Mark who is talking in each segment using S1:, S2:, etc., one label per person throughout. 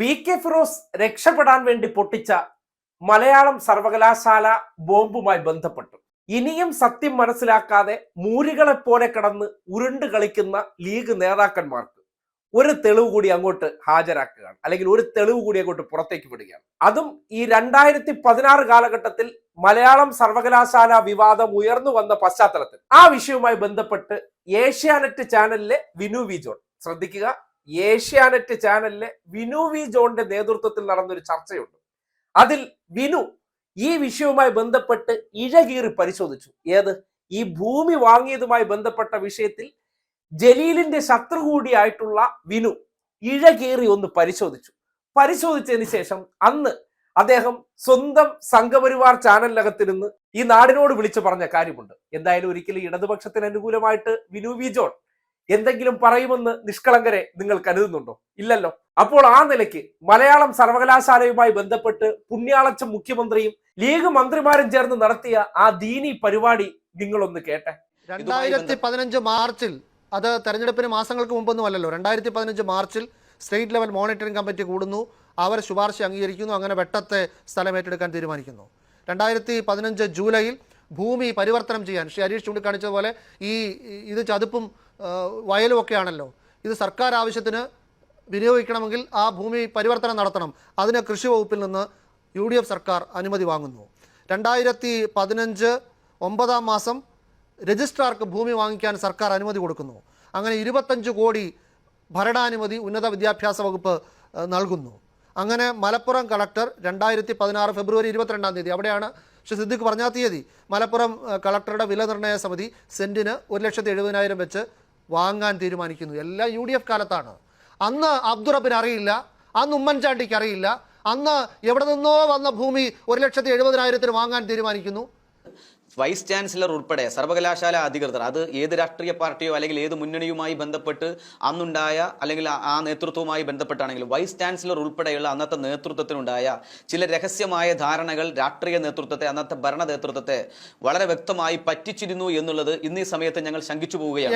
S1: P K Firoz രക്ഷപ്പെടാൻ വേണ്ടി പൊട്ടിച്ച മലയാളം സർവകലാശാല ബോംബുമായി ബന്ധപ്പെട്ടു. ഇനിയും സത്യം മനസ്സിലാക്കാതെ മൂരികളെ പോലെ കിടന്ന് ഉരുണ്ട് കളിക്കുന്ന ലീഗ് നേതാക്കന്മാർക്ക് ഒരു തെളിവ് കൂടി അങ്ങോട്ട് ഹാജരാക്കുകയാണ്. അല്ലെങ്കിൽ ഒരു തെളിവ് കൂടി അങ്ങോട്ട് പുറത്തേക്ക് വിടുകയാണ്. അതും ഈ രണ്ടായിരത്തി പതിനാറ് കാലഘട്ടത്തിൽ മലയാളം സർവകലാശാല വിവാദം ഉയർന്നു വന്ന പശ്ചാത്തലത്തിൽ. ആ വിഷയവുമായി ബന്ധപ്പെട്ട് ഏഷ്യാനെറ്റ് ചാനലിലെ വിനു വി ജോൺ. ശ്രദ്ധിക്കുക. ഏഷ്യാനെറ്റ് ചാനലിലെ വിനു വി ജോണിന്റെ നേതൃത്വത്തിൽ നടന്നൊരു ചർച്ചയുണ്ട്. അതിൽ വിനു ഈ വിഷയവുമായി ബന്ധപ്പെട്ട് ഇഴകീറി പരിശോധിച്ചു. ഏത്? ഈ ഭൂമി വാങ്ങിയതുമായി ബന്ധപ്പെട്ട വിഷയത്തിൽ ജലീലിന്റെ ശത്രു കൂടിയായിട്ടുള്ള വിനു ഇഴകീറി ഒന്ന് പരിശോധിച്ചു. പരിശോധിച്ചതിന് ശേഷം അന്ന് അദ്ദേഹം സ്വന്തം സംഘപരിവാർ ചാനലിനകത്തിരുന്ന് ഈ നാടിനോട് വിളിച്ചു പറഞ്ഞ കാര്യമുണ്ട്. എന്തായാലും ഒരിക്കലും ഇടതുപക്ഷത്തിന് അനുകൂലമായിട്ട് വിനു വി ജോൺ എന്തെങ്കിലും പറയുമെന്ന് നിഷ്കളങ്കരെ നിങ്ങൾ കരുതുന്നുണ്ടോ? ഇല്ലല്ലോ. അപ്പോൾ ആ നിലയ്ക്ക് മലയാളം സർവകലാശാലയുമായി ബന്ധപ്പെട്ട് പുണ്യാളച്ച മുഖ്യമന്ത്രിയും ലീഗ് മന്ത്രിമാരും ചേർന്ന് നടത്തിയ ആ ദീനി പരിപാടി നിങ്ങളൊന്ന് കേട്ടെ.
S2: രണ്ടായിരത്തി പതിനഞ്ച് മാർച്ചിൽ അത് തെരഞ്ഞെടുപ്പിന് മാസങ്ങൾക്ക് മുമ്പൊന്നും അല്ലല്ലോ. രണ്ടായിരത്തി പതിനഞ്ച് മാർച്ചിൽ സ്റ്റേറ്റ് ലെവൽ മോണിറ്ററിംഗ് കമ്മിറ്റി കൂടുന്നു. അവർ ശുപാർശ അംഗീകരിക്കുന്നു. അങ്ങനെ വെട്ടത്തെ സ്ഥലം ഏറ്റെടുക്കാൻ തീരുമാനിക്കുന്നു. രണ്ടായിരത്തി പതിനഞ്ച് ജൂലൈയിൽ ഭൂമി പരിവർത്തനം ചെയ്യാൻ ശ്രീ ഹരീഷ് ചൂണ്ടിക്കാണിച്ചതുപോലെ ഈ ഈ- ഇത് ചതുപ്പും ആ, വയലും ഒക്കെ ആണല്ലോ ഇത് സർക്കാർ ആവശ്യത്തിന് വിനിയോഗിക്കണമെങ്കിൽ ആ ഭൂമി പരിവർത്തനം നടത്തണം. അതിന് കൃഷി വകുപ്പിൽ നിന്ന് യു ഡി എഫ് സർക്കാർ അനുമതി വാങ്ങുന്നു. രണ്ടായിരത്തി പതിനഞ്ച് ഒമ്പതാം മാസം രജിസ്ട്രാർക്ക് ഭൂമി വാങ്ങിക്കാൻ സർക്കാർ അനുമതി കൊടുക്കുന്നു. അങ്ങനെ ഇരുപത്തഞ്ച് കോടി ഭരണാനുമതി ഉന്നത വിദ്യാഭ്യാസ വകുപ്പ് നൽകുന്നു. അങ്ങനെ മലപ്പുറം കളക്ടർ രണ്ടായിരത്തി പതിനാറ് ഫെബ്രുവരി ഇരുപത്തിരണ്ടാം തീയതി അവിടെയാണ് ശ്രീ സിദ്ദിഖ് പറഞ്ഞ തീയതി. മലപ്പുറം കളക്ടറുടെ വില നിർണയ സമിതി സെന്റിന് ഒരു ലക്ഷത്തി എഴുപതിനായിരം വെച്ച് വാങ്ങാൻ തീരുമാനിക്കുന്നു. എല്ലാം യു ഡി എഫ് കാലത്താണ്. അന്ന് അബ്ദുറബിന് അറിയില്ല. അന്ന് ഉമ്മൻചാണ്ടിക്ക് അറിയില്ല. അന്ന് എവിടെ നിന്നോ വന്ന ഭൂമി ഒരു ലക്ഷത്തി എഴുപതിനായിരത്തിന് വാങ്ങാൻ തീരുമാനിക്കുന്നു.
S3: വൈസ് ചാൻസലർ ഉൾപ്പെടെ സർവകലാശാല അധികൃതർ അത് ഏത് രാഷ്ട്രീയ പാർട്ടിയോ അല്ലെങ്കിൽ ഏത് മുന്നണിയുമായി ബന്ധപ്പെട്ട് അന്നുണ്ടായ അല്ലെങ്കിൽ ആ- നേതൃത്വവുമായി ബന്ധപ്പെട്ടാണെങ്കിലും വൈസ് ചാൻസലർ ഉൾപ്പെടെയുള്ള അന്നത്തെ നേതൃത്വത്തിനുണ്ടായ ചില രഹസ്യമായ ധാരണകൾ രാഷ്ട്രീയ നേതൃത്വത്തെ അന്നത്തെ ഭരണ നേതൃത്വത്തെ വളരെ വ്യക്തമായി പറ്റിച്ചിരുന്നു എന്നുള്ളത് ഇന്ന് ഈ സമയത്ത് ഞങ്ങൾ ശങ്കിച്ചു പോവുകയാണ്.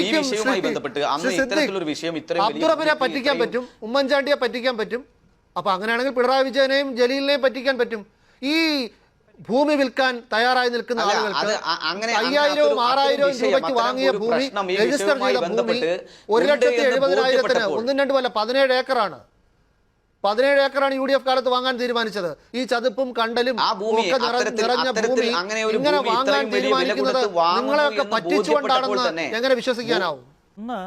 S3: ഈ വിഷയവുമായി ബന്ധപ്പെട്ട് അന്ന് ഇത്തരത്തിലൊരു വിഷയം ഇത്രയും
S2: പറ്റിക്കാൻ പറ്റും ഉമ്മൻചാണ്ടിയെ പറ്റിക്കാൻ പറ്റും. അപ്പൊ അങ്ങനെയാണെങ്കിൽ പിണറായി വിജയനെയും ജലീലിനെയും പറ്റിക്കാൻ പറ്റും. ഈ ഭൂമി വിൽക്കാൻ തയ്യാറായി നിൽക്കുന്ന ആളുകൾക്ക് അയ്യായിരവും ആറായിരവും രൂപയ്ക്ക് വാങ്ങിയ ഭൂമി രജിസ്റ്റർ ചെയ്ത ഭൂമി ഒരു ലക്ഷത്തി എഴുപതിനായിരത്തിന് ഒന്നും രണ്ടും അല്ല പതിനേഴ് ഏക്കറാണ്. പതിനേഴ് ഏക്കറാണ് യു ഡി എഫ് കാലത്ത് വാങ്ങാൻ തീരുമാനിച്ചത്. ഈ ചതുപ്പും കണ്ടലും ഒക്കെ നിറഞ്ഞ ഭൂമി
S3: ഒരു
S2: ഇങ്ങനെ
S3: ഭൂമി
S2: വാങ്ങാൻ തീരുമാനിക്കുന്നത് നിങ്ങളെയൊക്കെ പറ്റിച്ചുകൊണ്ടാണെന്ന് എങ്ങനെ വിശ്വസിക്കാനാവും?
S4: ഒന്ന്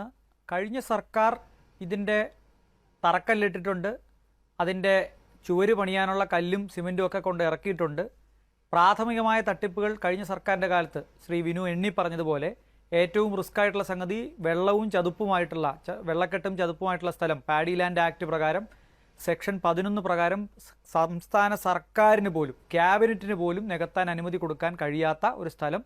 S4: കഴിഞ്ഞ സർക്കാർ ഇതിന്റെ തറക്കല്ലിട്ടിട്ടുണ്ട്. അതിന്റെ ചുവര് പണിയാനുള്ള കല്ലും സിമെന്റും ഒക്കെ കൊണ്ട് ഇറക്കിയിട്ടുണ്ട്. പ്രാഥമികമായ തട്ടിപ്പുകൾ കഴിഞ്ഞ സർക്കാരിന്റെ കാലത്ത് ശ്രീ വിനു എണ്ണി പറഞ്ഞതുപോലെ ഏറ്റവും റിസ്ക് ആയിട്ടുള്ള സംഗതി വെള്ളവും ചതുപ്പുമായിട്ടുള്ള വെള്ളക്കെട്ടും ചതുപ്പുമായിട്ടുള്ള സ്ഥലം പാഡി ലാൻഡ് ആക്ട് പ്രകാരം സെക്ഷൻ പതിനൊന്ന് പ്രകാരം സംസ്ഥാന സർക്കാരിന് പോലും ക്യാബിനറ്റിന് പോലും നികത്താൻ അനുമതി കൊടുക്കാൻ കഴിയാത്ത ഒരു സ്ഥലം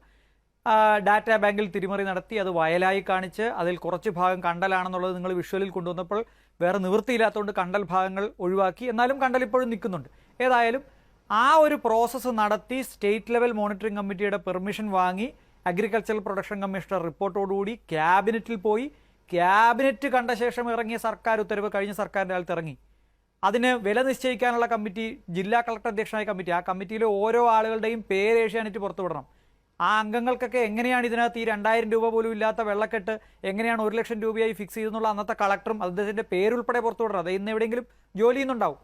S4: ഡാറ്റാ ബാങ്കിൽ തിരിമറി നടത്തി അത് വയലായി കാണിച്ച് അതിൽ കുറച്ച് ഭാഗം കണ്ടലാണെന്നുള്ളത് നിങ്ങൾ വിഷ്വലിൽ കൊണ്ടുവന്നപ്പോൾ വേറെ നിവൃത്തിയില്ലാത്തതുകൊണ്ട് കണ്ടൽ ഭാഗങ്ങൾ ഒഴിവാക്കി എന്നാലും കണ്ടൽ ഇപ്പോഴും നിൽക്കുന്നുണ്ട്. ഏതായാലും ആ ഒരു പ്രോസസ്സ് നടത്തി സ്റ്റേറ്റ് ലെവൽ മോണിറ്ററിംഗ് കമ്മിറ്റിയുടെ പെർമിഷൻ വാങ്ങി അഗ്രികൾച്ചറൽ പ്രൊഡക്ഷൻ കമ്മീഷണർ റിപ്പോർട്ടോടുകൂടി ക്യാബിനറ്റിൽ പോയി. ക്യാബിനറ്റ് കണ്ട ശേഷം ഇറങ്ങിയ സർക്കാർ ഉത്തരവ് കഴിഞ്ഞ സർക്കാരിന്റെ കാലത്ത് ഇറങ്ങി. അതിന് വില നിശ്ചയിക്കാനുള്ള കമ്മിറ്റി ജില്ലാ കളക്ടർ അധ്യക്ഷനായ കമ്മിറ്റി ആ കമ്മിറ്റിയിലെ ഓരോ ആളുകളുടെയും പേര് ഏഷ്യാനെറ്റ് പുറത്തുവിടണം ആ അംഗങ്ങൾക്കൊക്കെ എങ്ങനെയാണ് ഇതിനകത്ത് ഈ രണ്ടായിരം രൂപ പോലും ഇല്ലാത്ത വെള്ളക്കെട്ട് എങ്ങനെയാണ് ഒരു ലക്ഷം രൂപയായി ഫിക്സ് ചെയ്തെന്നുള്ള അന്നത്തെ കളക്ടറും അദ്ദേഹത്തിന്റെ പേരുൾപ്പെടെ പുറത്തുവിടണം അത് ഇന്ന് എവിടെയെങ്കിലും ജോലി ചെയ്യുന്നുണ്ടാവും.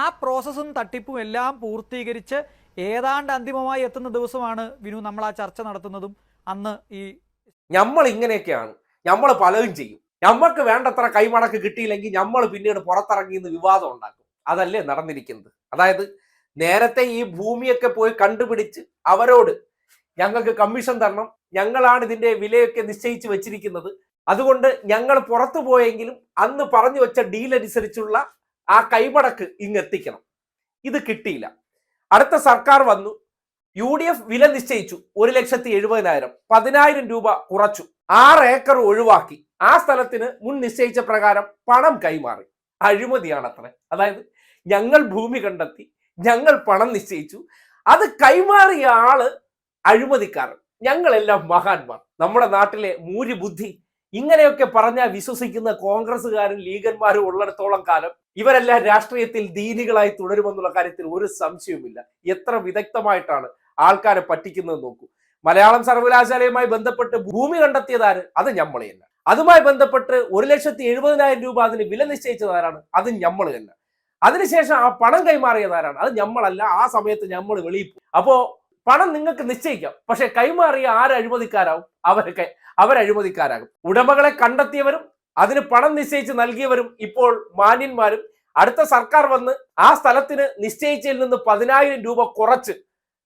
S4: ആ പ്രോസസ്സും തട്ടിപ്പും എല്ലാം പൂർത്തീകരിച്ച് ഏതാണ്ട് അന്തിമമായി എത്തുന്ന ദിവസമാണ് വിനു നമ്മൾ ആ ചർച്ച നടത്തുന്നതും അന്ന് ഈ
S1: നമ്മൾ ഇങ്ങനെയൊക്കെയാണ്. നമ്മൾ പലതും ചെയ്യും. നമ്മൾക്ക് വേണ്ടത്ര കൈമടക്ക് കിട്ടിയില്ലെങ്കിൽ നമ്മൾ പിന്നീട് പുറത്തിറങ്ങി നിന്ന് വിവാദം ഉണ്ടാക്കും. അതല്ലേ നടന്നിരിക്കുന്നത്. അതായത് നേരത്തെ ഈ ഭൂമിയൊക്കെ പോയി കണ്ടുപിടിച്ച് അവരോട് ഞങ്ങൾക്ക് കമ്മീഷൻ തരണം ഞങ്ങളാണ് ഇതിന്റെ വിലയൊക്കെ നിശ്ചയിച്ച് വെച്ചിരിക്കുന്നത്. അതുകൊണ്ട് ഞങ്ങൾ പുറത്തു പോയെങ്കിലും അന്ന് പറഞ്ഞു വെച്ച ഡീൽ അനുസരിച്ചുള്ള ആ കൈപടക്ക് ഇങ്ങ് എത്തിക്കണം. ഇത് കിട്ടിയില്ല. അടുത്ത സർക്കാർ വന്നു. യു ഡി എഫ് വില നിശ്ചയിച്ചു. ഒരു ലക്ഷത്തി എഴുപതിനായിരം. പതിനായിരം രൂപ കുറച്ചു. ആറ് ഏക്കർ ഒഴിവാക്കി. ആ സ്ഥലത്തിന് മുൻ നിശ്ചയിച്ച പ്രകാരം പണം കൈമാറി. അഴിമതിയാണ് അത്ര അതായത് ഞങ്ങൾ ഭൂമി കണ്ടെത്തി ഞങ്ങൾ പണം നിശ്ചയിച്ചു. അത് കൈമാറിയ ആൾ അഴിമതിക്കാരൻ. ഞങ്ങളെല്ലാം മഹാന്മാർ. നമ്മുടെ നാട്ടിലെ മൂരി ബുദ്ധി ഇങ്ങനെയൊക്കെ പറഞ്ഞാൽ വിശ്വസിക്കുന്ന കോൺഗ്രസ്സുകാരും ലീഗന്മാരും ഉള്ളിടത്തോളം കാലം ഇവരെല്ലാം രാഷ്ട്രീയത്തിൽ ദീനികളായി തുടരുമെന്നുള്ള കാര്യത്തിൽ ഒരു സംശയവുമില്ല. എത്ര വിദഗ്ധമായിട്ടാണ് ആൾക്കാരെ പറ്റിക്കുന്നത് നോക്കൂ. മലയാളം സർവകലാശാലയുമായി ബന്ധപ്പെട്ട് ഭൂമി കണ്ടെത്തിയതാര്? അത് ഞമ്മൾ തന്നെ. അതുമായി ബന്ധപ്പെട്ട് ഒരു ലക്ഷത്തി എഴുപതിനായിരം രൂപ അതിന് വില നിശ്ചയിച്ചതാരാണ് അത് ഞമ്മൾ തന്നെ. അതിനുശേഷം ആ പണം കൈമാറിയതാരാണ് അത് ഞമ്മളല്ല. ആ സമയത്ത് ഞമ്മൾ വെളിയിൽ. അപ്പോ പണം നിങ്ങൾക്ക് നിശ്ചയിക്കാം. പക്ഷെ കൈമാറിയ ആര് അഴിമതിക്കാരാവും അവരൊക്കെ അവരഴിമതിക്കാരാകും. ഉടമകളെ കണ്ടെത്തിയവരും അതിന് പണം നിശ്ചയിച്ച് നൽകിയവരും ഇപ്പോൾ മാന്യന്മാരും. അടുത്ത സർക്കാർ വന്ന് ആ സ്ഥലത്തിന് നിശ്ചയിച്ചതിൽ നിന്ന് പതിനായിരം രൂപ കുറച്ച്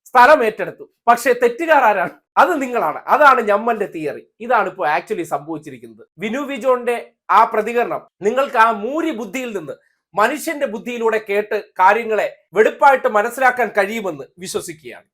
S1: സ്ഥലം ഏറ്റെടുത്തു. പക്ഷെ തെറ്റുകാർ ആരാണ്? അത് നിങ്ങളാണ്. അതാണ് ഞമ്മന്റെ തിയറി. ഇതാണ് ഇപ്പോൾ ആക്ച്വലി സംഭവിച്ചിരിക്കുന്നത്. വിനു വിജോന്റെ ആ പ്രതികരണം നിങ്ങൾക്ക് ആ മൂരി ബുദ്ധിയിൽ നിന്ന് മനുഷ്യന്റെ ബുദ്ധിയിലൂടെ കേട്ട് കാര്യങ്ങളെ വെടുപ്പായിട്ട് മനസ്സിലാക്കാൻ കഴിയുമെന്ന് വിശ്വസിക്കുകയാണ്.